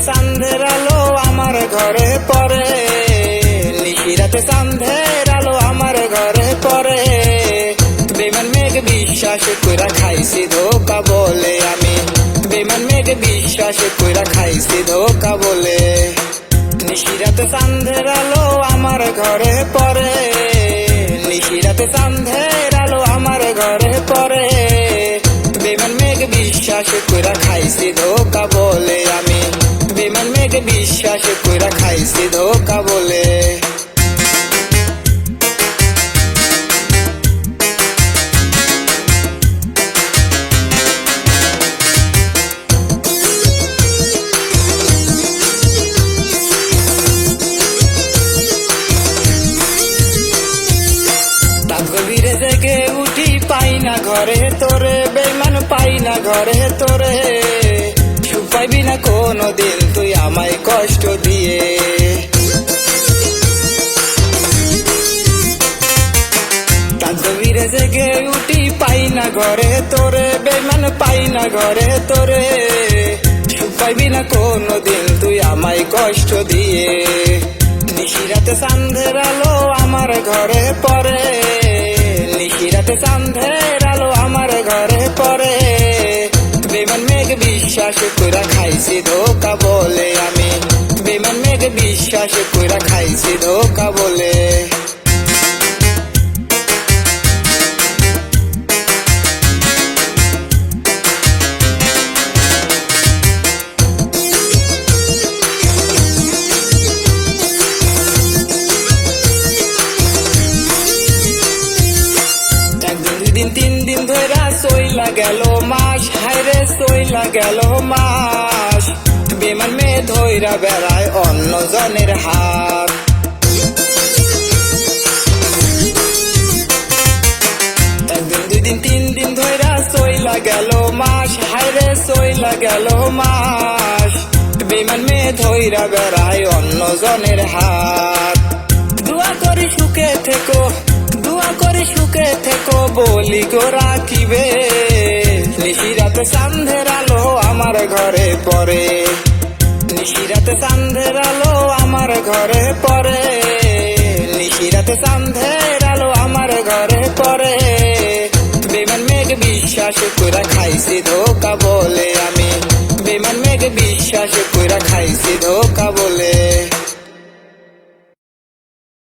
চান্ধের আলো আমার ঘরে পড়ে। নিশিরাতে চান্ধের আলো আমার ঘরে পড়ে। বেমান মেঘ বিশ্বাস কইরা খাইছি ধোকা বলে আমি। বেমান মেঘ বিশ্বাস কইরা খাইছি ধোকা বলে। নিশিরাতে চান্ধের আলো আমার ঘরে পড়ে। নিশিরাতে চান্ধের আলো আমার ঘরে পড়ে। বেমান মেঘ বিশ্বাস কইরা খাইছি ধোকা বলে আমি। মেঘ বিশ্বাস কইরা খাইছি ধোকা বলে। ঘরে তোরে বেমান পাই না ঘরে তোরে। পাইবি না কোনো দিন তুই আমায় কষ্ট দিয়ে। রাত জেগে উঠি পাই না ঘরে তোরে বেমান পাই না ঘরে তোরে। পাইবি না কোনো দিন তুই আমায় কষ্ট দিয়ে। নিশিরাতে চান্ধের আলো আমার ঘরে পড়ে। মেঘ বিশ্বাস কইরা খাইছি ধোকা বলে আমি। মেঘ বিশ্বাস কইরা খাইছি ধোকা বলে। দিন গেল হাইরে সইলা গেল মাস। বেমান মেয়ে ধইরা বেড়ায় অন্য জনের হাত। একদিন গেল মাস। হাইরে সইলা গেল মাস। বেমান মেয়ে ধইরা বেড়ায় অন্য জনের হাত। দোয়া করি সুখে থেকো, দোয়া করি সুখে থেকো, বলি গো রাখিবে। নিশিরাতে সান্ধের আলো আমার ঘরে পড়ে। নিশিরাতে সান্ধের আলো আমার ঘরে পড়ে। নিশিরাতে সান্ধের আলো আমার ঘরে পড়ে। বেমান মেঘ বিশ্বাস কইরা খাইছি ধোকা বলে আমি। বেমান মেঘ বিশ্বাস কইরা খাইছি ধোকা বলে।